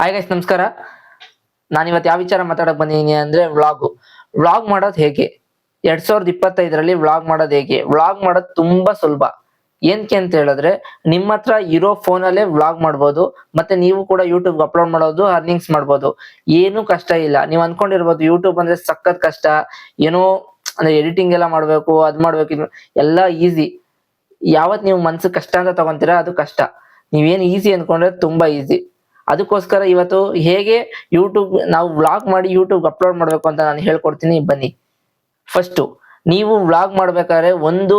Hi guys ನಮಸ್ಕಾರ. ನಾನು ಇವತ್ತು ಯಾವ ವಿಚಾರ ಮಾತಾಡಕ್ ಬಂದಿದ್ದೀನಿ ಅಂದ್ರೆ ವ್ಲಾಗು ವ್ಲಾಗ್ ಮಾಡೋದು ಹೇಗೆ? ಎರಡ್ ಸಾವಿರದ ಇಪ್ಪತ್ತೈದರಲ್ಲಿ ವ್ಲಾಗ್ ಮಾಡೋದು ಹೇಗೆ? ವ್ಲಾಗ್ ಮಾಡೋದು ತುಂಬಾ ಸುಲಭ. ಏನಕ್ಕೆ ಅಂತ ಹೇಳಿದ್ರೆ, ನಿಮ್ಮ ಹತ್ರ ಇರೋ ಫೋನಲ್ಲೇ ವ್ಲಾಗ್ ಮಾಡ್ಬೋದು, ಮತ್ತೆ ನೀವು ಕೂಡ ಯೂಟ್ಯೂಬ್ ಅಪ್ಲೋಡ್ ಮಾಡೋದು ಅರ್ನಿಂಗ್ಸ್ ಮಾಡ್ಬೋದು. ಏನು ಕಷ್ಟ ಇಲ್ಲ. ನೀವು ಅನ್ಕೊಂಡಿರ್ಬೋದು ಯೂಟ್ಯೂಬ್ ಅಂದ್ರೆ ಸಖತ್ ಕಷ್ಟ. ಏನೋ ಅಂದ್ರೆ ಎಡಿಟಿಂಗ್ ಎಲ್ಲ ಮಾಡ್ಬೇಕು, ಅದ್ ಮಾಡ್ಬೇಕು ಎಲ್ಲ ಈಸಿ ಯಾವತ್ ನೀವು ಮನ್ಸಿಗೆ ಕಷ್ಟ ಅಂತ ತಗೊಂತೀರಾ, ಅದು ಕಷ್ಟ. ನೀವೇನು ಈಸಿ ಅನ್ಕೊಂಡ್ರೆ ತುಂಬಾ ಈಸಿ ಅದಕ್ಕೋಸ್ಕರ ಇವತ್ತು ಹೇಗೆ ಯೂಟ್ಯೂಬ್ ನಾವು ವ್ಲಾಗ್ ಮಾಡಿ ಯೂಟ್ಯೂಬ್ ಅಪ್ಲೋಡ್ ಮಾಡಬೇಕು ಅಂತ ನಾನು ಹೇಳ್ಕೊಡ್ತೀನಿ, ಬನ್ನಿ. ಫಸ್ಟು ನೀವು ವ್ಲಾಗ್ ಮಾಡ್ಬೇಕಾದ್ರೆ ಒಂದು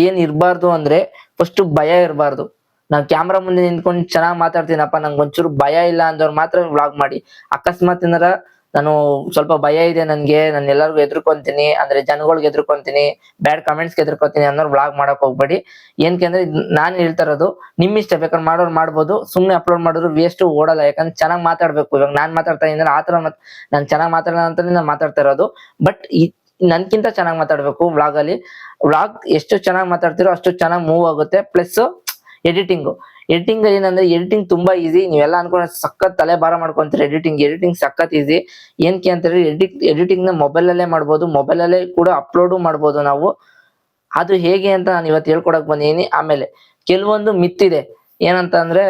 ಏನ್ ಇರಬಾರ್ದು ಅಂದ್ರೆ ಫಸ್ಟ್ ಭಯ ಇರಬಾರ್ದು. ನಾವು ಕ್ಯಾಮ್ರಾ ಮುಂದೆ ನಿಂತ್ಕೊಂಡು ಚೆನ್ನಾಗಿ ಮಾತಾಡ್ತೀನಪ್ಪ ನಂಗೆ ಒಂಚೂರು ಭಯ ಇಲ್ಲ ಅಂದವ್ರು ಮಾತ್ರ ವ್ಲಾಗ್ ಮಾಡಿ. ಅಕಸ್ಮಾತ್ ಏನಾರ ನಾನು ಸ್ವಲ್ಪ ಭಯ ಇದೆ ನನ್ಗೆ, ನಾನು ಎಲ್ಲರಿಗೂ ಎದ್ರುಕೊಂತೀನಿ ಅಂದ್ರೆ ಜನಗಳಿಗೆ ಎದ್ರುಕೊಂತೀನಿ ಬ್ಯಾಡ್ ಕಮೆಂಟ್ಸ್ಗೆ ಎದ್ರುಕೊಂತೀನಿ ಅನ್ನೋರು ವ್ಲಾಗ್ ಮಾಡಕ್ ಹೋಗ್ಬೇಡಿ. ಏನಕ್ಕೆ ಅಂದ್ರೆ ನಾನ್ ಹೇಳ್ತಾ ಇರೋದು, ನಿಮ್ ಇಷ್ಟ ಬೇಕಾದ್ರೆ ಮಾಡೋರು ಮಾಡ್ಬೋದು, ಸುಮ್ನೆ ಅಪ್ಲೋಡ್ ಮಾಡಿದ್ರು ವೇಸ್ಟ್ ಓಡಲ್ಲ, ಯಾಕಂದ್ರೆ ಚೆನ್ನಾಗಿ ಮಾತಾಡ್ಬೇಕು. ಇವಾಗ ನಾನ್ ಮಾತಾಡ್ತಾ ಇದ್ದೀನಿ ಆತರ ಮತ್, ನಾನ್ ಚೆನ್ನಾಗಿ ಮಾತಾಡೋಣ ಅಂತ ನಾನು ಮಾತಾಡ್ತಾ ಇರೋದು. ಬಟ್ ನನ್ಕಿಂತ ಚೆನ್ನಾಗಿ ಮಾತಾಡ್ಬೇಕು ವ್ಲಾಗ್ ಅಲ್ಲಿ. ವ್ಲಾಗ್ ಎಷ್ಟು ಚೆನ್ನಾಗಿ ಮಾತಾಡ್ತಿರೋ ಅಷ್ಟು ಚೆನ್ನಾಗಿ ಮೂವ್ ಆಗುತ್ತೆ ಪ್ಲಸ್ ಎಡಿಟಿಂಗ್ ಎಡಿಟಿಂಗ್ ಏನಂದ್ರೆ ಎಡಿಟಿಂಗ್ ತುಂಬಾ ಈಸಿ ನೀವೆಲ್ಲ ಅನ್ಕೊಂಡ್ರೆ ಸಖತ್ ತಲೆ ಭಾರ ಮಾಡ್ಕೊಂತೀರಿ ಎಡಿಟಿಂಗ್ ಎಡಿಟಿಂಗ್ ಸಖತ್ ಈಸಿ ಏನಕ್ಕೆ ಅಂತಾರೆ? ಎಡಿಟ್ ಎಡಿಟಿಂಗ್ನ ಮೊಬೈಲ್ ಅಲ್ಲೇ ಮಾಡ್ಬೋದು. ಮೊಬೈಲ್ ಅಲ್ಲೇ ಕೂಡ ಅಪ್ಲೋಡು ಮಾಡ್ಬೋದು ನಾವು. ಅದು ಹೇಗೆ ಅಂತ ನಾನು ಇವತ್ತು ಹೇಳ್ಕೊಡಕ್ ಬಂದಿದ್ದೀನಿ ಆಮೇಲೆ ಕೆಲವೊಂದು ಮಿತ್ತಿದೆ ಏನಂತ ಅಂದ್ರೆ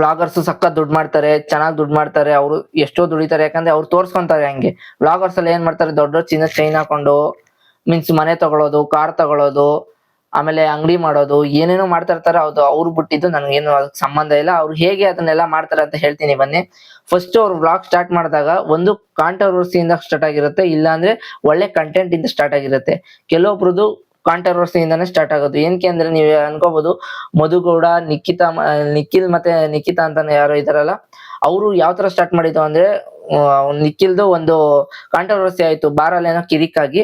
ವ್ಲಾಗರ್ಸ್ ಸಖತ್ ದುಡ್ಡು ಮಾಡ್ತಾರೆ, ಚೆನ್ನಾಗಿ ದುಡ್ಡು ಮಾಡ್ತಾರೆ, ಅವರು ಎಷ್ಟೋ ದುಡಿತಾರೆ. ಯಾಕಂದ್ರೆ ಅವ್ರು ತೋರ್ಸ್ಕೊಂತಾರೆ ಹಂಗೆ. ವ್ಲಾಗರ್ಸ್ ಅಲ್ಲಿ ಏನ್ ಮಾಡ್ತಾರೆ? ದೊಡ್ಡ ದೊಡ್ಡ ಚಿನ್ನ ಚೈನ್ ಹಾಕೊಂಡು ಮೀನ್ಸ್ ಮನೆ ತಗೊಳ್ಳೋದು ಕಾರ್ ತಗೊಳ್ಳೋದು ಆಮೇಲೆ ಅಂಗಡಿ ಮಾಡೋದು, ಏನೇನೋ ಮಾಡ್ತಾ ಇರ್ತಾರೆ ಅದು ಅವ್ರು ಬಿಟ್ಟಿದ್ದು ನನಗೇನು ಅದಕ್ಕೆ ಸಂಬಂಧ ಇಲ್ಲ. ಅವ್ರು ಹೇಗೆ ಅದನ್ನೆಲ್ಲ ಮಾಡ್ತಾರೆ ಅಂತ ಹೇಳ್ತೀನಿ ಬನ್ನಿ. ಫಸ್ಟ್ ಅವ್ರು ವ್ಲಾಗ್ ಸ್ಟಾರ್ಟ್ ಮಾಡಿದಾಗ ಒಂದು ಕಾಂಟ್ರವರ್ಸಿಯಿಂದ ಸ್ಟಾರ್ಟ್ ಆಗಿರುತ್ತೆ ಇಲ್ಲ ಅಂದ್ರೆ ಒಳ್ಳೆ ಕಂಟೆಂಟ್ ಇಂದ ಸ್ಟಾರ್ಟ್ ಆಗಿರುತ್ತೆ. ಕೆಲವೊಬ್ರದ್ದು ಕಾಂಟ್ರವರ್ಸಿಯಿಂದಾನೇ ಸ್ಟಾರ್ಟ್ ಆಗೋದು. ಏನಕ್ಕೆ ಅಂದ್ರೆ ನೀವು ಅನ್ಕೋಬಹುದು ಮಧುಗೌಡ, ನಿಖಿತಾ ನಿಖಿಲ್ ಮತ್ತೆ ನಿಖಿತಾ ಅಂತಾನೆ ಯಾರೋ ಇದಾರಲ್ಲ, ಅವರು ಯಾವ ತರ ಸ್ಟಾರ್ಟ್ ಮಾಡಿದ್ದು ಅಂದ್ರೆ ನಿಖಿಲ್ದು ಒಂದು ಕಾಂಟ್ರವರ್ಸಿ ಆಯ್ತು. ಬಾರಲ್ಲೇನೋ ಏನೋ ಕಿರಿಕಾಗಿ.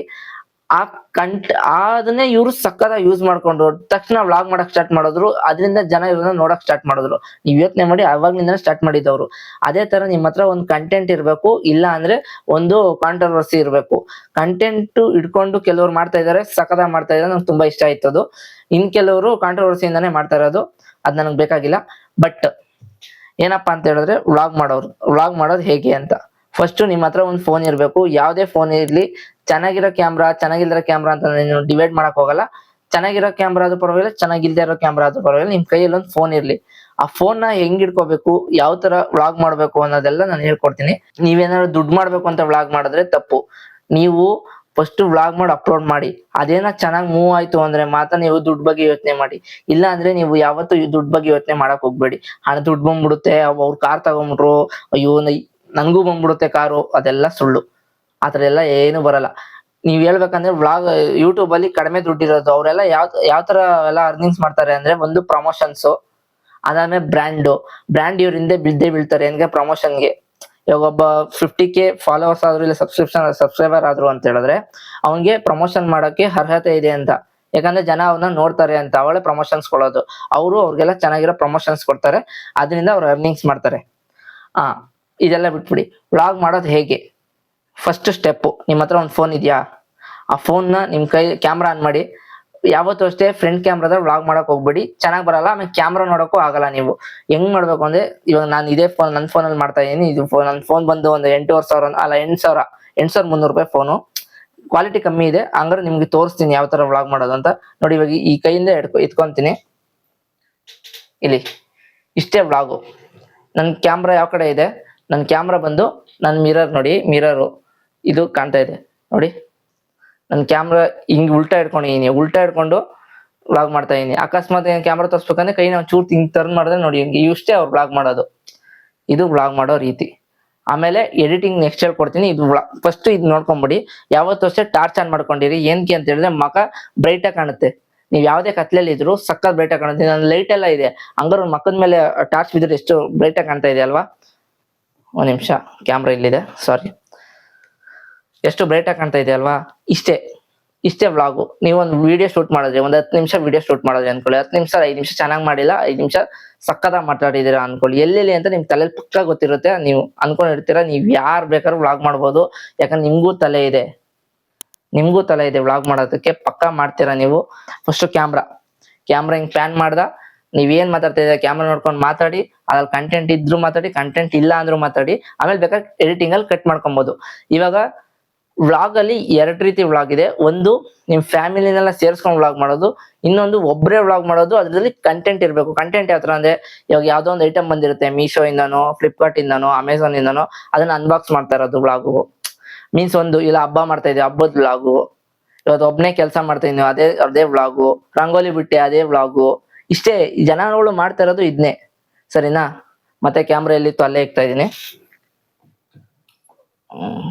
ಆ ಕಂಟ್, ಅದನ್ನೇ ಇವರು ಸಕ್ಕದ ಯೂಸ್ ಮಾಡ್ಕೊಂಡ್ರು. ತಕ್ಷಣ ವ್ಲಾಗ್ ಮಾಡಕ್ ಸ್ಟಾರ್ಟ್ ಮಾಡಿದ್ರು. ಅದರಿಂದ ಜನ ಇವ್ರನ್ನ ನೋಡಕ್ ಸ್ಟಾರ್ಟ್ ಮಾಡಿದ್ರು. ನೀವು ಯೋಚನೆ ಮಾಡಿ ಅವಾಗ್ಲಿಂದ ಸ್ಟಾರ್ಟ್ ಮಾಡಿದವರು. ಅದೇ ತರ ನಿಮ್ಮ ಹತ್ರ ಒಂದು ಕಂಟೆಂಟ್ ಇರಬೇಕು. ಇಲ್ಲ ಅಂದ್ರೆ ಒಂದು ಕಾಂಟ್ರವರ್ಸಿ ಇರಬೇಕು. ಕಂಟೆಂಟ್ ಇಟ್ಕೊಂಡು ಕೆಲವ್ರು ಮಾಡ್ತಾ ಇದಾರೆ ಸಕ್ಕದ ಮಾಡ್ತಾ ಇದ್ದಾರೆ ನಂಗೆ ತುಂಬಾ ಇಷ್ಟ ಆಯ್ತು ಅದು ಇನ್ ಕೆಲವರು ಕಾಂಟ್ರವರ್ಸಿಯಿಂದಾನೇ ಮಾಡ್ತಾ ಇರೋದು. ಅದ್ ನನಗೆ ಬೇಕಾಗಿಲ್ಲ. ಬಟ್ ಏನಪ್ಪಾ ಅಂತ ಹೇಳಿದ್ರೆ ವ್ಲಾಗ್ ಮಾಡೋರು. ವ್ಲಾಗ್ ಮಾಡೋದು ಹೇಗೆ ಅಂತ. ಫಸ್ಟ್ ನಿಮ್ಮ ಹತ್ರ ಒಂದು ಫೋನ್ ಇರಬೇಕು. ಯಾವುದೇ ಫೋನ್ ಇರಲಿ, ಚೆನ್ನಾಗಿರೋ ಕ್ಯಾಮ್ರಾ ಚೆನ್ನಾಗಿಲ್ದಿರೋ ಕ್ಯಾಮ್ರಾ ಅಂತ ನೀನು ಡಿವೈಡ್ ಮಾಡಕ್ ಹೋಗಲ್ಲ. ಚೆನ್ನಾಗಿರೋ ಕ್ಯಾಮ್ರಾ ಅದು ಪರವಾಗಿಲ್ಲ, ಚೆನ್ನಾಗಿಲ್ದೇ ಇರೋ ಕ್ಯಾಮ್ರಾ ಅದು ಪರವಾಗಿಲ್ಲ, ನಿಮ್ ಕೈಯಲ್ಲಿ ಒಂದು ಫೋನ್ ಇರಲಿ. ಆ ಫೋನ್ನ ಹೆಂಗ್ ಇಟ್ಕೋಬೇಕು, ಯಾವ ತರ ವ್ಲಾಗ್ ಮಾಡ್ಬೇಕು ಅನ್ನೋದೆಲ್ಲ ನಾನು ಹೇಳ್ಕೊಡ್ತೀನಿ. ನೀವೇನಾದ್ರು ದುಡ್ಡು ಮಾಡ್ಬೇಕು ಅಂತ ವ್ಲಾಗ್ ಮಾಡಿದ್ರೆ ತಪ್ಪು. ನೀವು ಫಸ್ಟ್ ವ್ಲಾಗ್ ಮಾಡಿ ಅಪ್ಲೋಡ್ ಮಾಡಿ. ಅದೇನ ಚೆನ್ನಾಗಿ ಮೂವ್ ಆಯ್ತು ಅಂದ್ರೆ ಮಾತ್ರ ನೀವು ದುಡ್ಡು ಬಗ್ಗೆ ಯೋಚನೆ ಮಾಡಿ. ಇಲ್ಲ ಅಂದ್ರೆ ನೀವು ಯಾವತ್ತೂ ದುಡ್ಡು ಬಗ್ಗೆ ಯೋಚನೆ ಮಾಡಕ್ ಹೋಗ್ಬೇಡಿ. ಹಣ ದುಡ್ಡು ಬಂದ್ಬಿಡುತ್ತೆ ಅವ್ರ ಕಾರ್ ತಗೊಂಡ್ಬಿಟ್ರು ಅಯ್ಯೋ ನನ್ಗೂ ಬಂದ್ಬಿಡುತ್ತೆ ಕಾರು, ಅದೆಲ್ಲ ಸುಳ್ಳು. ಆತರ ಎಲ್ಲ ಏನು ಬರಲ್ಲ. ನೀವು ಹೇಳ್ಬೇಕಂದ್ರೆ ವ್ಲಾಗ್ ಯೂಟ್ಯೂಬ್ ಅಲ್ಲಿ ಕಡಿಮೆ ದುಡ್ಡಿರೋದು, ಅವರೆಲ್ಲ ಯಾವ ಯಾವ ತರ ಎಲ್ಲ ಅರ್ನಿಂಗ್ಸ್ ಮಾಡ್ತಾರೆ ಅಂದ್ರೆ ಒಂದು ಪ್ರಮೋಷನ್ಸ್ ಅದಾದ್ಮೇಲೆ ಬ್ರ್ಯಾಂಡು ಬ್ರ್ಯಾಂಡ್ ಇವ್ರ ಹಿಂದೆ ಬಿದ್ದೇ ಬೀಳ್ತಾರೆ ಹೆಂಗೆ ಪ್ರಮೋಷನ್ಗೆ ಇವಾಗ ಒಬ್ಬ ಫಿಫ್ಟಿ ಕೆ ಫಾಲೋವರ್ಸ್ ಆದ್ರು ಇಲ್ಲ ಸಬ್ಸ್ಕ್ರಿಪ್ಷನ್ ಸಬ್ಸ್ಕ್ರೈಬರ್ ಆದ್ರು ಅಂತ ಹೇಳಿದ್ರೆ ಅವನಿಗೆ ಪ್ರಮೋಷನ್ ಮಾಡೋಕೆ ಅರ್ಹತೆ ಇದೆ ಅಂತ. ಯಾಕಂದ್ರೆ ಜನ ಅವನ್ನ ನೋಡ್ತಾರೆ ಅಂತ, ಅವಳೆ ಪ್ರಮೋಷನ್ಸ್ ಕೊಡೋದು. ಅವರು ಅವ್ರಿಗೆಲ್ಲ ಚೆನ್ನಾಗಿರೋ ಪ್ರಮೋಷನ್ಸ್ ಕೊಡ್ತಾರೆ. ಅದರಿಂದ ಅವ್ರು ಅರ್ನಿಂಗ್ಸ್ ಮಾಡ್ತಾರೆ. ಆ ಇದೆಲ್ಲ ಬಿಟ್ಬಿಡಿ. ವ್ಲಾಗ್ ಮಾಡೋದು ಹೇಗೆ? ಫಸ್ಟ್ ಸ್ಟೆಪ್ಪು ನಿಮ್ಮ ಹತ್ರ ಒಂದು ಫೋನ್ ಇದೆಯಾ? ಆ ಫೋನ್ನ ನಿಮ್ಮ ಕೈ ಕ್ಯಾಮ್ರಾ ಆನ್ ಮಾಡಿ. ಯಾವತ್ತೂ ಅಷ್ಟೇ ಫ್ರಂಟ್ ಕ್ಯಾಮ್ರಾದ ವ್ಲಾಗ್ ಮಾಡೋಕೆ ಹೋಗ್ಬೇಡಿ. ಚೆನ್ನಾಗಿ ಬರಲ್ಲ, ಆಮೇಲೆ ಕ್ಯಾಮ್ರಾ ನೋಡೋಕ್ಕೂ ಆಗಲ್ಲ ನೀವು. ಹೆಂಗ್ ಮಾಡ್ಬೇಕು ಅಂದ್ರೆ, ಇವಾಗ ನಾನು ಇದೇ ಫೋನ್ ನನ್ನ ಫೋನಲ್ಲಿ ಮಾಡ್ತಾ ಇದ್ದೀನಿ ಇದು ಫೋನ್ ನನ್ನ ಫೋನ್ ಬಂದು ಒಂದು ಎಂಟೂವರೆ ಸಾವಿರ, ಅಲ್ಲ ಎಂಟು ಸಾವಿರ ಎಂಟು ಸಾವಿರ ಮುನ್ನೂರು ರೂಪಾಯಿ ಫೋನು ಕ್ವಾಲಿಟಿ ಕಮ್ಮಿ ಇದೆ. ಹಂಗಾರೆ ನಿಮ್ಗೆ ತೋರಿಸ್ತೀನಿ ಯಾವ ಥರ ವ್ಲಾಗ್ ಮಾಡೋದು ಅಂತ. ನೋಡಿ ಇವಾಗ ಈ ಕೈಯಿಂದ ಎಡ್ಕೊ, ಎತ್ಕೊಂತೀನಿ. ಇಲ್ಲಿ, ಇಷ್ಟೇ ವ್ಲಾಗು ನನ್ನ ಕ್ಯಾಮ್ರಾ ಯಾವ ಕಡೆ ಇದೆ? ನನ್ನ ಕ್ಯಾಮ್ರಾ ಬಂದು ನನ್ನ ಮಿರರ್ ನೋಡಿ ಮಿರರು ಇದು ಕಾಣ್ತಾ ಇದೆ. ನೋಡಿ, ನನ್ನ ಕ್ಯಾಮ್ರಾ ಹಿಂಗೆ ಉಲ್ಟಾ ಇಡ್ಕೊಂಡಿದ್ದೀನಿ ಉಲ್ಟಾ ಇಟ್ಕೊಂಡು ಬ್ಲಾಗ್ ಮಾಡ್ತಾ ಇದೀನಿ. ಅಕಸ್ಮಾತ್ ಏನು ಕ್ಯಾಮ್ರಾ ತೋರಿಸ್ಬೇಕಂದ್ರೆ ಕೈ ನಾವು ಚೂರು ತಿಂಗೆ ಟರ್ನ್ ಮಾಡಿದ್ರೆ ನೋಡಿ, ಹಿಂಗೆ ಇಷ್ಟೇ ಅವ್ರು ಬ್ಲಾಗ್ ಮಾಡೋದು. ಇದು ಬ್ಲಾಗ್ ಮಾಡೋ ರೀತಿ. ಆಮೇಲೆ ಎಡಿಟಿಂಗ್ ನೆಕ್ಸ್ಟ್ ಹೇಳ್ಕೊಡ್ತೀನಿ ಇದು ಫಸ್ಟ್ ಇದು ನೋಡ್ಕೊಂಬಿಡಿ. ಯಾವತ್ತು ಅಷ್ಟೇ ಟಾರ್ಚ್ ಆನ್ ಮಾಡ್ಕೊಂಡಿರಿ ಏನಕ್ಕೆ ಅಂತ ಹೇಳಿದ್ರೆ ಮಕ ಬ್ರೈಟಾಗಿ ಕಾಣುತ್ತೆ. ನೀವು ಯಾವುದೇ ಕತ್ಲಲ್ಲಿ ಇದ್ರು ಸಕ್ಕತ್ ಬ್ರೈಟಾಗಿ ಕಾಣುತ್ತೆ. ನನ್ನ ಲೈಟ್ ಎಲ್ಲ ಇದೆ. ಹಂಗಾರ ಮಕ್ಕದ ಮೇಲೆ ಟಾರ್ಚ್ ಬಿದ್ದರೆ ಎಷ್ಟು ಬ್ರೈಟಾಗಿ ಕಾಣ್ತಾ ಇದೆ ಅಲ್ವಾ? ಒಂದ್ ನಿಮಿಷ ಕ್ಯಾಮ್ರಾ ಇಲ್ಲಿದೆ ಸಾರಿ ಎಷ್ಟು ಬ್ರೈಟ್ ಆಗಿ ಕಾಣ್ತಾ ಇದೆ ಅಲ್ವಾ? ಇಷ್ಟೇ ಇಷ್ಟೇ ವ್ಲಾಗು ನೀವೊಂದು ವಿಡಿಯೋ ಶೂಟ್ ಮಾಡಿದ್ರೆ, ಒಂದು ಹತ್ತು ನಿಮಿಷ ವಿಡಿಯೋ ಶೂಟ್ ಮಾಡಿದ್ರೆ ಅನ್ಕೊಳ್ಳಿ. ಹತ್ತು ನಿಮಿಷ, ಐದು ನಿಮಿಷ ಚೆನ್ನಾಗಿ ಮಾಡಿಲ್ಲ, ಐದು ನಿಮಿಷ ಸಕ್ಕದ ಮಾತಾಡಿದ್ದೀರಾ ಅನ್ಕೊಳ್ಳಿ. ಎಲ್ಲೆಲ್ಲಿ ಅಂತ ನಿಮ್ ತಲೆ ಪಕ್ಕ ಗೊತ್ತಿರುತ್ತೆ, ನೀವು ಅನ್ಕೊಂಡಿರ್ತೀರಾ, ನೀವು ಯಾರು ಬೇಕಾದ್ರೂ ವ್ಲಾಗ್ ಮಾಡ್ಬೋದು. ಯಾಕಂದ್ರೆ ನಿಮ್ಗೂ ತಲೆ ಇದೆ. ನಿಮ್ಗೂ ತಲೆ ಇದೆ ವ್ಲಾಗ್ ಮಾಡೋದಕ್ಕೆ, ಪಕ್ಕ ಮಾಡ್ತೀರಾ ನೀವು? ಫಸ್ಟ್ ಕ್ಯಾಮ್ರಾ ಕ್ಯಾಮ್ರಾ ಹಿಂಗ್ ಪ್ಯಾನ್ ಮಾಡ್ದ? ನೀವೇನ್ ಮಾತಾಡ್ತಾ ಇದ್ದೀರಾ? ಕ್ಯಾಮ್ರಾ ನೋಡ್ಕೊಂಡು ಮಾತಾಡಿ, ಅದ್ರಲ್ಲಿ ಕಂಟೆಂಟ್ ಇದ್ರು ಮಾತಾಡಿ ಕಂಟೆಂಟ್ ಇಲ್ಲ ಅಂದ್ರೂ ಮಾತಾಡಿ, ಆಮೇಲೆ ಬೇಕಾದ್ರೆ ಎಡಿಟಿಂಗ್ ಅಲ್ಲಿ ಕಟ್ ಮಾಡ್ಕೊಬಹುದು ಇವಾಗ ವ್ಲಾಗ್ ಅಲ್ಲಿ ಎರಡ್ ರೀತಿ ವ್ಲಾಗ್ ಇದೆ. ಒಂದು ನಿಮ್ ಫ್ಯಾಮಿಲಿನೆಲ್ಲ ಸೇರಿಸ್ಕೊಂಡು ವ್ಲಾಗ್ ಮಾಡೋದು, ಇನ್ನೊಂದು ಒಬ್ಬರೇ ವ್ಲಾಗ್ ಮಾಡೋದು, ಅದ್ರಲ್ಲಿ ಕಂಟೆಂಟ್ ಇರಬೇಕು. ಕಂಟೆಂಟ್ ಯಾವ ತರ ಅಂದ್ರೆ, ಇವಾಗ ಯಾವ್ದೋ ಒಂದು ಐಟಮ್ ಬಂದಿರುತ್ತೆ ಮೀಶೋ ಇಂದನೋ ಫ್ಲಿಪ್ಕಾರ್ಟ್ ಇಂದನೋ ಅಮೆಝಾನ್ ಇಂದನೋ, ಅದನ್ನ ಅನ್ಬಾಕ್ಸ್ ಮಾಡ್ತಾ ಇರೋದು ವ್ಲಾಗು ಮೀನ್ಸ್ ಒಂದು, ಇಲ್ಲ ಹಬ್ಬ ಮಾಡ್ತಾ ಇದ್ದೀವಿ ಹಬ್ಬದ ವ್ಲಾಗು ಇವತ್ತು ಒಬ್ನೇ ಕೆಲಸ ಮಾಡ್ತಾ ಇದ್ದೀವಿ ಅದೇ ಅದೇ ವ್ಲಾಗು ರಂಗೋಲಿ ಬಿಟ್ಟೆ, ಅದೇ ವ್ಲಾಗು ಇಷ್ಟೇ ಜನಗಳು ಮಾಡ್ತಾ ಇರೋದು ಇದನ್ನೇ ಸರಿನಾ? ಮತ್ತೆ ಕ್ಯಾಮ್ರಾ ಎಲ್ಲಿ ಅಲ್ಲೇ ಇಕ್ತಾ ಇದ್ದೀನಿ.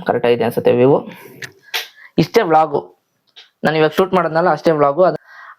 ಕರೆಕ್ಟ್ ಆಗಿದೆ ಅನ್ಸುತ್ತೆ ವ್ಯೂ ಇಷ್ಟೇ ವ್ಲಾಗು ನಾನು ಇವಾಗ ಶೂಟ್ ಮಾಡೋದ್ನಲ್ಲ, ಅಷ್ಟೇ ವ್ಲಾಗು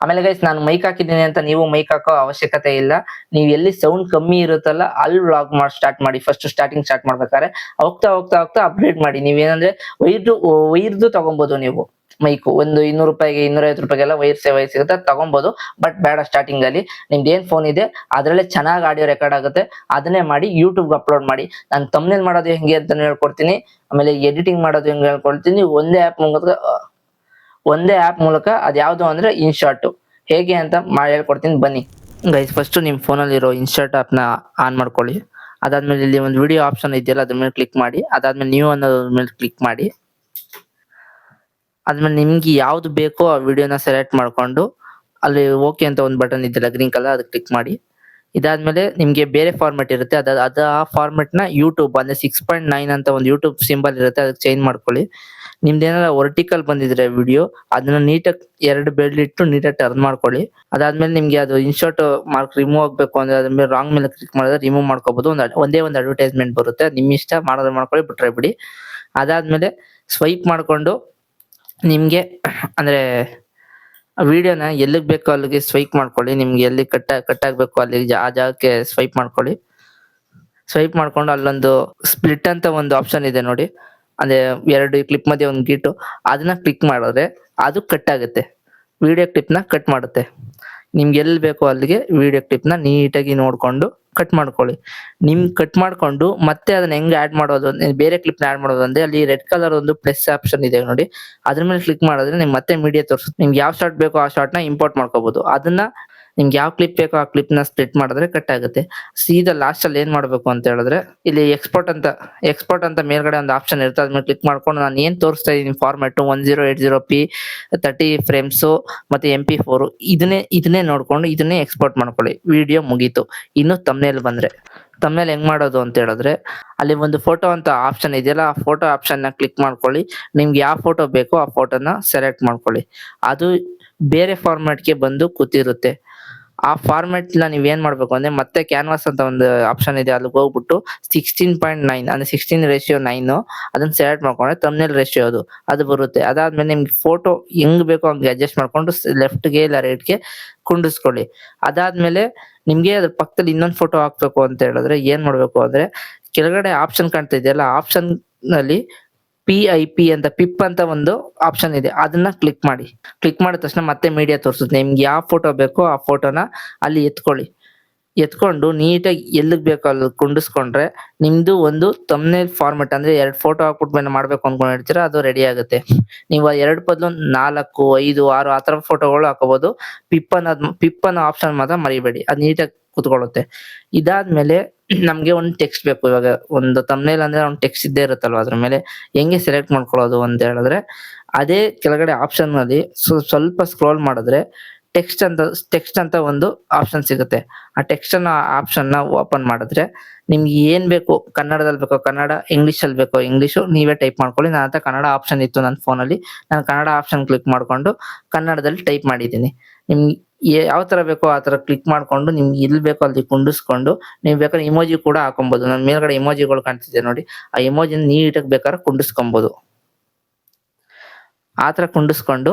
ಆಮೇಲೆ ಗೈಸ್ ನಾನು ಮೈಕ್ ಹಾಕಿದ್ದೀನಿ ಅಂತ ನೀವು ಮೈಕ್ ಹಾಕೋ ಅವಶ್ಯಕತೆ ಇಲ್ಲ. ನೀವು ಎಲ್ಲಿ ಸೌಂಡ್ ಕಮ್ಮಿ ಇರುತ್ತಲ್ಲ ಅಲ್ಲಿ ವ್ಲಾಗ್ ಮಾಡಿ ಸ್ಟಾರ್ಟ್ ಮಾಡಿ. ಫಸ್ಟ್ ಸ್ಟಾರ್ಟಿಂಗ್ ಸ್ಟಾರ್ಟ್ ಮಾಡ್ಬೇಕಾದ್ರೆ ಹೋಗ್ತಾ ಹೋಗ್ತಾ ಹೋಗ್ತಾ ಅಪ್ಡೇಟ್ ಮಾಡಿ. ನೀವೇನಂದ್ರೆ ವೈರ್ದು ವೈರ್ದು ತಗೊಬೋದು ನೀವು ಮೈಕು ಒಂದು ಇನ್ನೂರು ರೂಪಾಯಿಗೆ ಇನ್ನೂರೈವತ್ತು ರೂಪಾಯಿಗೆಲ್ಲ ವೈರ್ ಸೇವೆ ಸಿಗುತ್ತೆ ತಗೊಬೋದು. ಬಟ್ ಬೇಡ ಸ್ಟಾರ್ಟಿಂಗ್ ಅಲ್ಲಿ. ನಿಮ್ದು ಏನ್ ಫೋನ್ ಇದೆ, ಅದರಲ್ಲೇ ಚೆನ್ನಾಗಿ ಆಡಿಯೋ ರೆಕಾರ್ಡ್ ಆಗುತ್ತೆ. ಅದನ್ನೇ ಮಾಡಿ ಯೂಟ್ಯೂಬ್ಗೆ ಅಪ್ಲೋಡ್ ಮಾಡಿ. ನಾನು ತಮ್ಮನೇಲಿ ಮಾಡೋದು ಹೆಂಗೆ ಅಂತ ಹೇಳ್ಕೊಡ್ತೀನಿ. ಆಮೇಲೆ ಎಡಿಟಿಂಗ್ ಮಾಡೋದು ಹೆಂಗೆ ಹೇಳ್ಕೊಡ್ತೀನಿ. ಒಂದೇ ಆ್ಯಪ್ ಮೂಲಕ ಒಂದೇ ಆ್ಯಪ್ ಮೂಲಕ ಅದು ಯಾವುದು ಅಂದರೆ ಇನ್ಶಾರ್ಟು ಹೇಗೆ ಅಂತ ಮಾಡಿ ಹೇಳ್ಕೊಡ್ತೀನಿ, ಬನ್ನಿ. ಗೈಸ್ ಫಸ್ಟು ನಿಮ್ಮ ಫೋನಲ್ಲಿರೋ ಇನ್ಶಾರ್ಟ್ ಆ್ಯಪ್ನ ಆನ್ ಮಾಡ್ಕೊಳ್ಳಿ. ಅದಾದಮೇಲೆ ಇಲ್ಲಿ ಒಂದು ವಿಡಿಯೋ ಆಪ್ಷನ್ ಇದೆಯಲ್ಲ, ಅದ್ರ ಮೇಲೆ ಕ್ಲಿಕ್ ಮಾಡಿ. ಅದಾದಮೇಲೆ ನೀವು ಅನ್ನೋದ್ರ ಮೇಲೆ ಕ್ಲಿಕ್ ಮಾಡಿ. ಅದ್ಮೇಲೆ ನಿಮ್ಗೆ ಯಾವ್ದು ಬೇಕೋ ಆ ವಿಡಿಯೋನ ಸೆಲೆಕ್ಟ್ ಮಾಡ್ಕೊಂಡು, ಅಲ್ಲಿ ಓಕೆ ಅಂತ ಒಂದು ಬಟನ್ ಇದೆಯಲ್ಲ ಗ್ರೀನ್ ಕಲರ್ ಅದಕ್ಕೆ ಕ್ಲಿಕ್ ಮಾಡಿ. ಇದಾದ್ಮೇಲೆ ನಿಮ್ಗೆ ಬೇರೆ ಫಾರ್ಮೆಟ್ ಇರುತ್ತೆ. ಅದ ಅದ ಆ ಫಾರ್ಮೆಟ್ನ ಯೂಟ್ಯೂಬ್ ಅಂದ್ರೆ ಸಿಕ್ಸ್ ಪಾಯಿಂಟ್ ನೈನ್ ಅಂತ ಒಂದು ಯೂಟ್ಯೂಬ್ ಸಿಂಬಲ್ ಇರುತ್ತೆ, ಅದಕ್ಕೆ ಚೇಂಜ್ ಮಾಡ್ಕೊಳ್ಳಿ. ನಿಮ್ದು ಏನಾರ ವರ್ಟಿಕಲ್ ಬಂದಿದ್ರೆ ವಿಡಿಯೋ ಅದನ್ನ ನೀಟಾಗಿ ಎರಡು ಬೆರಳಿಟ್ಟು ನೀಟಾಗಿ ಟರ್ನ್ ಮಾಡ್ಕೊಳ್ಳಿ. ಅದಾದ್ಮೇಲೆ ನಿಮ್ಗೆ ಅದು ಇನ್ಶರ್ಟ್ ಮಾರ್ಕ್ ರಿಮೂವ್ ಆಗಬೇಕು ಅಂದ್ರೆ ಅದ್ರ ಮೇಲೆ ರಾಂಗ್ ಮೇಲೆ ಕ್ಲಿಕ್ ಮಾಡಿದ್ರೆ ರಿಮೂವ್ ಮಾಡ್ಕೋಬಹುದು ಒಂದು ಒಂದೇ ಒಂದು ಅಡ್ವರ್ಟೈಸ್ಮೆಂಟ್ ಬರುತ್ತೆ. ನಿಮ್ ಇಷ್ಟ ಮಾಡೋದ್ ಮಾಡ್ಕೊಳ್ಳಿ, ಬಿಟ್ರೆ ಬಿಡಿ. ಅದಾದ್ಮೇಲೆ ಸ್ವೈಪ್ ಮಾಡ್ಕೊಂಡು ನಿಮ್ಗೆ ಅಂದ್ರೆ ವಿಡಿಯೋನ ಎಲ್ಲಿಗೆ ಬೇಕೋ ಅಲ್ಲಿಗೆ ಸ್ವೈಪ್ ಮಾಡ್ಕೊಳ್ಳಿ. ನಿಮ್ಗೆ ಎಲ್ಲಿ ಕಟ್ ಕಟ್ ಆಗ್ಬೇಕು ಅಲ್ಲಿಗೆ ಆ ಜಾಗಕ್ಕೆ ಸ್ವೈಪ್ ಮಾಡ್ಕೊಳ್ಳಿ. ಸ್ವೈಪ್ ಮಾಡ್ಕೊಂಡು ಅಲ್ಲೊಂದು ಸ್ಪ್ಲಿಟ್ ಅಂತ ಒಂದು ಆಪ್ಷನ್ ಇದೆ ನೋಡಿ. ಅಂದ್ರೆ ಎರಡು ಕ್ಲಿಪ್ ಮಧ್ಯೆ ಒಂದು ಗೀಟು ಅದನ್ನ ಕ್ಲಿಕ್ ಮಾಡಿದ್ರೆ ಅದು ಕಟ್ ಆಗುತ್ತೆ. ವಿಡಿಯೋ ಕ್ಲಿಪ್ನ ಕಟ್ ಮಾಡುತ್ತೆ. ನಿಮ್ಗೆ ಎಲ್ಲಿ ಬೇಕೋ ಅಲ್ಲಿಗೆ ವಿಡಿಯೋ ಕ್ಲಿಪ್ನ ನೀಟಾಗಿ ನೋಡ್ಕೊಂಡು ಕಟ್ ಮಾಡ್ಕೊಳ್ಳಿ. ನಿಮ್ ಕಟ್ ಮಾಡ್ಕೊಂಡು ಮತ್ತೆ ಅದನ್ನ ಹೆಂಗೆ ಆಡ್ ಮಾಡೋದು ಬೇರೆ ಕ್ಲಿಪ್ನ ಆಡ್ ಮಾಡೋದು ಅಂದ್ರೆ ಅಲ್ಲಿ ರೆಡ್ ಕಲರ್ ಒಂದು ಪ್ಲಸ್ ಆಪ್ಷನ್ ಇದೆ ನೋಡಿ. ಅದ್ರ ಮೇಲೆ ಕ್ಲಿಕ್ ಮಾಡಿದ್ರೆ ನಿಮ್ಗೆ ಮತ್ತೆ ಮೀಡಿಯಾ ತೋರಿಸುತ್ತೆ. ನಿಮ್ಗೆ ಯಾವ ಶಾರ್ಟ್ ಬೇಕೋ ಆ ಶಾರ್ಟ್ನ ಇಂಪೋರ್ಟ್ ಮಾಡ್ಕೋಬಹುದು ಅದನ್ನ ನಿಮ್ಗೆ ಯಾವ ಕ್ಲಿಪ್ ಬೇಕೋ ಆ ಕ್ಲಿಪ್ನ ಸ್ಪ್ಲಿಟ್ ಮಾಡಿದ್ರೆ ಕಟ್ ಆಗುತ್ತೆ. ಸೀದಾ ಲಾಸ್ಟ್ ಅಲ್ಲಿ ಏನ್ ಮಾಡ್ಬೇಕು ಅಂತ ಹೇಳಿದ್ರೆ, ಇಲ್ಲಿ ಎಕ್ಸ್ಪೋರ್ಟ್ ಅಂತ ಎಕ್ಸ್ಪೋರ್ಟ್ ಅಂತ ಮೇಲ್ಗಡೆ ಒಂದು ಆಪ್ಷನ್ ಇರುತ್ತೆ. ಅದ್ಮೇಲೆ ಕ್ಲಿಕ್ ಮಾಡ್ಕೊಂಡು ನಾನು ಏನ್ ತೋರಿಸ್ತಾ ಇದೀನಿ format one zero eight zero P thirty frames ಮತ್ತೆ ಎಂ ಪಿ ಫೋರ್ ಇದನ್ನೇ ಇದನ್ನೇ ನೋಡ್ಕೊಂಡು ಇದನ್ನೇ ಎಕ್ಸ್ಪೋರ್ಟ್ ಮಾಡ್ಕೊಳ್ಳಿ. ವಿಡಿಯೋ ಮುಗೀತು. ಇನ್ನು ತಮ್ನೇಲ್ ಬಂದ್ರೆ. ತಮ್ಮೇಲೆ ಹೆಂಗ್ ಮಾಡೋದು ಅಂತ ಹೇಳಿದ್ರೆ, ಅಲ್ಲಿ ಒಂದು ಫೋಟೋ ಅಂತ ಆಪ್ಷನ್ ಇದೆಯಲ್ಲ, ಆ ಫೋಟೋ ಆಪ್ಷನ್ನ ಕ್ಲಿಕ್ ಮಾಡ್ಕೊಳ್ಳಿ. ನಿಮ್ಗೆ ಯಾವ ಫೋಟೋ ಬೇಕೋ ಆ ಫೋಟೋನ ಸೆಲೆಕ್ಟ್ ಮಾಡ್ಕೊಳ್ಳಿ. ಅದು ಬೇರೆ ಫಾರ್ಮ್ಯಾಟ್ಗೆ ಬಂದು ಕೂತಿರುತ್ತೆ. ಆ ಫಾರ್ಮೆಟ್ನ ನೀವ್ ಏನ್ ಮಾಡ್ಬೇಕು ಅಂದ್ರೆ ಮತ್ತೆ ಕ್ಯಾನ್ವಾಸ್ ಅಂತ ಒಂದು ಆಪ್ಷನ್ ಇದೆ, ಅಲ್ಲಿಗೆ ಹೋಗ್ಬಿಟ್ಟು ಸಿಕ್ಸ್ಟೀನ್ ಪಾಯಿಂಟ್ ನೈನ್ ಅಂದ್ರೆ ಸಿಕ್ಸ್ಟೀನ್ ರೇಷಿಯೋ ನೈನ್ ಅದನ್ನ ಸೆಲೆಕ್ಟ್ ಮಾಡ್ಕೊಂಡ್ರೆ ತಮ್ನೆಲ್ ರೇಷಿಯೋ ಅದು ಅದು ಬರುತ್ತೆ. ಅದಾದ್ಮೇಲೆ ನಿಮ್ಗೆ ಫೋಟೋ ಹೆಂಗ್ ಬೇಕೋ ಹಂಗೆ ಅಡ್ಜಸ್ಟ್ ಮಾಡ್ಕೊಂಡು ಲೆಫ್ಟ್ಗೆ ಇಲ್ಲ ರೈಟ್ಗೆ ಕುಂಡಿಸ್ಕೊಳ್ಳಿ ಅದಾದ್ಮೇಲೆ ನಿಮ್ಗೆ ಅದ್ರ ಪಕ್ಕದಲ್ಲಿ ಇನ್ನೊಂದು ಫೋಟೋ ಹಾಕ್ಬೇಕು ಅಂತ ಹೇಳಿದ್ರೆ ಏನ್ ಮಾಡ್ಬೇಕು ಅಂದ್ರೆ ಕೆಳಗಡೆ ಆಪ್ಷನ್ ಕಾಣ್ತಾ ಇದೆಯಲ್ಲ ಆಪ್ಷನ್ನಲ್ಲಿ ಪಿ ಐ ಪಿ ಅಂತ ಪಿಪ್ ಅಂತ ಒಂದು ಆಪ್ಷನ್ ಇದೆ. ಅದನ್ನ ಕ್ಲಿಕ್ ಮಾಡಿ. ಕ್ಲಿಕ್ ಮಾಡಿದ ತಕ್ಷಣ ಮತ್ತೆ ಮೀಡಿಯಾ ತೋರಿಸುತ್ತೆ. ನಿಮ್ಗೆ ಯಾವ ಫೋಟೋ ಬೇಕೋ ಆ ಫೋಟೋನ ಅಲ್ಲಿ ಎತ್ಕೊಳ್ಳಿ. ಎತ್ಕೊಂಡು ನೀಟಾಗಿ ಎಲ್ಲಿಗೆ ಬೇಕೋ ಅಲ್ಲಿ ಕುಂಡಿಸ್ಕೊಂಡ್ರೆ ನಿಮ್ದು ಒಂದು ತಮ್ನೇಲ್ ಫಾರ್ಮೆಟ್ ಅಂದ್ರೆ ಎರಡು ಫೋಟೋ ಹಾಕ್ಬಿಟ್ಟು ಮಾಡ್ಬೇಕು ಅನ್ಕೊಂಡಿರ್ತೀರ ಅದು ರೆಡಿ ಆಗುತ್ತೆ. ನೀವು ಎರಡು ಬದಲು ನಾಲ್ಕು, ಐದು, ಆರು ಆ ಥರ ಫೋಟೋಗಳು ಹಾಕೋಬಹುದು ಪಿಪ್ ಅನ್ನೋದು ಪಿಪ್ ಅನ್ನೋ ಆಪ್ಷನ್ ಮಾತ್ರ ಮರಿಬೇಡಿ. ಅದು ನೀಟಾಗಿ ಕುತ್ಕೊಳ್ಳುತ್ತೆ. ಇದಾದ್ಮೇಲೆ ನಮ್ಗೆ ಒಂದು ಟೆಕ್ಸ್ಟ್ ಬೇಕು. ಇವಾಗ ಒಂದು ತಮ್ನೇಲ್ ಅಂದ್ರೆ ಒಂದು ಟೆಕ್ಸ್ಟ್ ಇದ್ದೇ ಇರುತ್ತಲ್ವ ಅದ್ರ ಮೇಲೆ. ಹೆಂಗೆ ಸೆಲೆಕ್ಟ್ ಮಾಡ್ಕೊಳ್ಳೋದು ಅಂತ ಹೇಳಿದ್ರೆ, ಅದೇ ಕೆಳಗಡೆ ಆಪ್ಷನ್ ಸ್ವ- ಸ್ವಲ್ಪ ಸ್ಕ್ರೋಲ್ ಮಾಡಿದ್ರೆ ಟೆಕ್ಸ್ಟ್ ಅಂತ ಟೆಕ್ಸ್ಟ್ ಅಂತ ಒಂದು ಆಪ್ಷನ್ ಸಿಗುತ್ತೆ. ಆ ಟೆಕ್ಸ್ಟ್ ಅನ್ನ ಆಪ್ಷನ್ನ ಓಪನ್ ಮಾಡಿದ್ರೆ ನಿಮ್ಗೆ ಏನ್ ಬೇಕು? ಕನ್ನಡದಲ್ಲಿ ಬೇಕೋ? ಕನ್ನಡ ಇಂಗ್ಲಿಷ್ ಅಲ್ಲಿ ಬೇಕೋ? ಇಂಗ್ಲಿಷು ನೀವೇ ಟೈಪ್ ಮಾಡ್ಕೊಳ್ಳಿ. ನಾನು ಹತ್ರ ಕನ್ನಡ ಆಪ್ಷನ್ ಇತ್ತು ನನ್ನ ಫೋನಲ್ಲಿ ನಾನು ಕನ್ನಡ ಆಪ್ಷನ್ ಕ್ಲಿಕ್ ಮಾಡಿಕೊಂಡು ಕನ್ನಡದಲ್ಲಿ ಟೈಪ್ ಮಾಡಿದ್ದೀನಿ. ನಿಮ್ಗೆ ಯಾವ ತರ ಬೇಕೋ ಆ ತರ ಕ್ಲಿಕ್ ಮಾಡ್ಕೊಂಡು ನಿಮ್ಗೆ ಎಲ್ಲಿ ಬೇಕೋ ಅಲ್ಲಿ ಕುಂಡಿಸ್ಕೊಂಡು ನೀವು ಬೇಕಾದ್ರೆ ಇಮೋಜಿ ಕೂಡ ಹಾಕೊಬಹುದು ನನ್ನ ಮೇಲ್ಗಡೆ ಇಮೋಜಿಗಳು ಕಾಣ್ತಿದೆ ನೋಡಿ. ಆ ಇಮೋಜಿ ನೀಟಾಗಿ ಬೇಕಾದ್ರೆ ಕುಂಡಿಸ್ಕೊಬಹುದು ಆ ತರ ಕುಂಡಿಸ್ಕೊಂಡು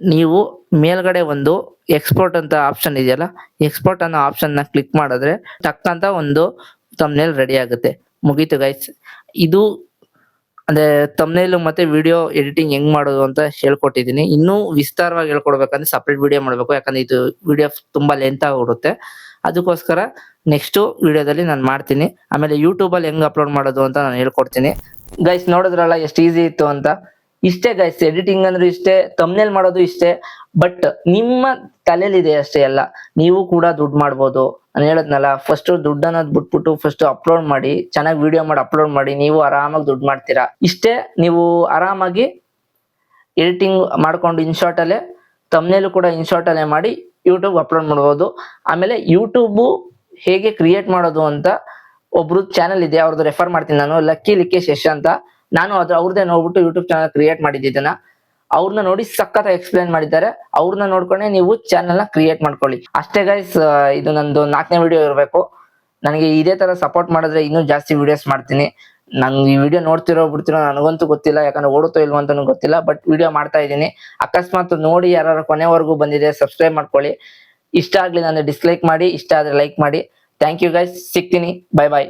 ನೀವು ಮೇಲ್ಗಡೆ ಒಂದು ಎಕ್ಸ್ಪೋರ್ಟ್ ಅಂತ ಆಪ್ಷನ್ ಇದೆಯಲ್ಲ ಎಕ್ಸ್ಪೋರ್ಟ್ ಅನ್ನೋ ಆಪ್ಷನ್ನ ಕ್ಲಿಕ್ ಮಾಡಿದ್ರೆ ಟಕ್ ಒಂದು ತಮ್ನೇಲ್ ರೆಡಿ ಆಗುತ್ತೆ. ಮುಗೀತು ಗೈಸ್ ಇದು ಅಂದ್ರೆ ತಮ್ನೇಲು ಮತ್ತೆ ವಿಡಿಯೋ ಎಡಿಟಿಂಗ್ ಹೆಂಗ್ ಮಾಡೋದು ಅಂತ ಹೇಳ್ಕೊಟ್ಟಿದೀನಿ ಇನ್ನೂ ವಿಸ್ತಾರವಾಗಿ ಹೇಳ್ಕೊಡ್ಬೇಕಂದ್ರೆ ಸಪ್ರೇಟ್ ವಿಡಿಯೋ ಮಾಡ್ಬೇಕು. ಯಾಕಂದ್ರೆ ಇದು ವಿಡಿಯೋ ತುಂಬಾ ಲೆಂತ್ ಆಗಿಬಿಡುತ್ತೆ ಅದಕ್ಕೋಸ್ಕರ ನೆಕ್ಸ್ಟ್ ವಿಡಿಯೋದಲ್ಲಿ ನಾನು ಮಾಡ್ತೀನಿ. ಆಮೇಲೆ ಯೂಟ್ಯೂಬಲ್ಲಿ ಹೆಂಗ್ ಅಪ್ಲೋಡ್ ಮಾಡೋದು ಅಂತ ನಾನು ಹೇಳ್ಕೊಡ್ತೀನಿ. ಗೈಸ್ ನೋಡಿದ್ರಲ್ಲ ಎಷ್ಟು ಈಸಿ ಇತ್ತು ಅಂತ? ಇಷ್ಟೇ ಗೈಸ್ ಎಡಿಟಿಂಗ್ ಅಂದ್ರೆ ಇಷ್ಟೇ ತಮ್ನೇಲ್ ಮಾಡೋದು ಇಷ್ಟೇ ಬಟ್ ನಿಮ್ಮ ತಲೆಯಲ್ಲಿದೆ ಅಷ್ಟೇ ಎಲ್ಲ ನೀವು ಕೂಡ ದುಡ್ಡು ಮಾಡ್ಬೋದು. ನಾನು ಹೇಳದ್ನಲ್ಲ ಫಸ್ಟ್ ದುಡ್ಡು ಅನ್ನೋದು ಬಿಟ್ಬಿಟ್ಟು ಫಸ್ಟ್ ಅಪ್ಲೋಡ್ ಮಾಡಿ, ಚೆನ್ನಾಗಿ ವಿಡಿಯೋ ಮಾಡಿ ಅಪ್ಲೋಡ್ ಮಾಡಿ, ನೀವು ಆರಾಮಾಗಿ ದುಡ್ಡು ಮಾಡ್ತೀರಾ? ಇಷ್ಟೇ ನೀವು ಆರಾಮಾಗಿ ಎಡಿಟಿಂಗ್ ಮಾಡ್ಕೊಂಡು ಇನ್ಶಾರ್ಟ್ ಅಲ್ಲೇ ತಮ್ನೇಲು ಕೂಡ ಇನ್ಶಾರ್ಟ್ ಅಲ್ಲೇ ಮಾಡಿ ಯೂಟ್ಯೂಬ್ ಅಪ್ಲೋಡ್ ಮಾಡ್ಬೋದು. ಆಮೇಲೆ ಯೂಟ್ಯೂಬು ಹೇಗೆ ಕ್ರಿಯೇಟ್ ಮಾಡೋದು ಅಂತ ಒಬ್ರು ಚಾನಲ್ ಇದೆ ಅವ್ರದ್ದು ರೆಫರ್ ಮಾಡ್ತೀನಿ ನಾನು, ಲಕ್ಕಿ ಲಿಕ್ಕೇಶ್ ಯಶ್ ಅಂತ. ನಾನು ಅದು ಅವ್ರದ್ದೇ ನೋಡ್ಬಿಟ್ಟು ಯೂಟ್ಯೂಬ್ ಚಾನಲ್ ಕ್ರಿಯೇಟ್ ಮಾಡಿದ್ದನ್ನ ಅವ್ರನ್ನ ನೋಡಿ ಸಖತ್ ಎಕ್ಸ್ಪ್ಲೇನ್ ಮಾಡಿದ್ದಾರೆ. ಅವ್ರನ್ನ ನೋಡ್ಕೊಂಡೆ ನೀವು ಚಾನಲ್ನ ಕ್ರಿಯೇಟ್ ಮಾಡ್ಕೊಳ್ಳಿ. ಅಷ್ಟೇ ಗೈಸ್ ಇದು ನಂದು ನಾಲ್ಕನೇ ವಿಡಿಯೋ ಇರಬೇಕು. ನನಗೆ ಇದೇ ತರ ಸಪೋರ್ಟ್ ಮಾಡಿದ್ರೆ ಇನ್ನೂ ಜಾಸ್ತಿ ವಿಡಿಯೋಸ್ ಮಾಡ್ತೀನಿ. ನಂಗೆ ಈ ವಿಡಿಯೋ ನೋಡ್ತಿರೋ ಬಿಡ್ತಿರೋ ನನಗಂತೂ ಗೊತ್ತಿಲ್ಲ, ಯಾಕಂದ್ರೆ ಓಡುತ್ತೋ ಇಲ್ವೋ ಅಂತನೂ ಗೊತ್ತಿಲ್ಲ ಬಟ್ ವಿಡಿಯೋ ಮಾಡ್ತಾ ಇದ್ದೀನಿ. ಅಕಸ್ಮಾತ್ ನೋಡಿ ಯಾರು ಕೊನೆವರೆಗೂ ಬಂದಿದೆ ಸಬ್ಸ್ಕ್ರೈಬ್ ಮಾಡ್ಕೊಳ್ಳಿ. ಇಷ್ಟ ಆಗ್ಲಿ ನಾನು ಡಿಸ್ಲೈಕ್ ಮಾಡಿ, ಇಷ್ಟ ಆದ್ರೆ ಲೈಕ್ ಮಾಡಿ. ಥ್ಯಾಂಕ್ ಯು ಗೈಸ್ ಸಿಗ್ತೀನಿ. Bye bye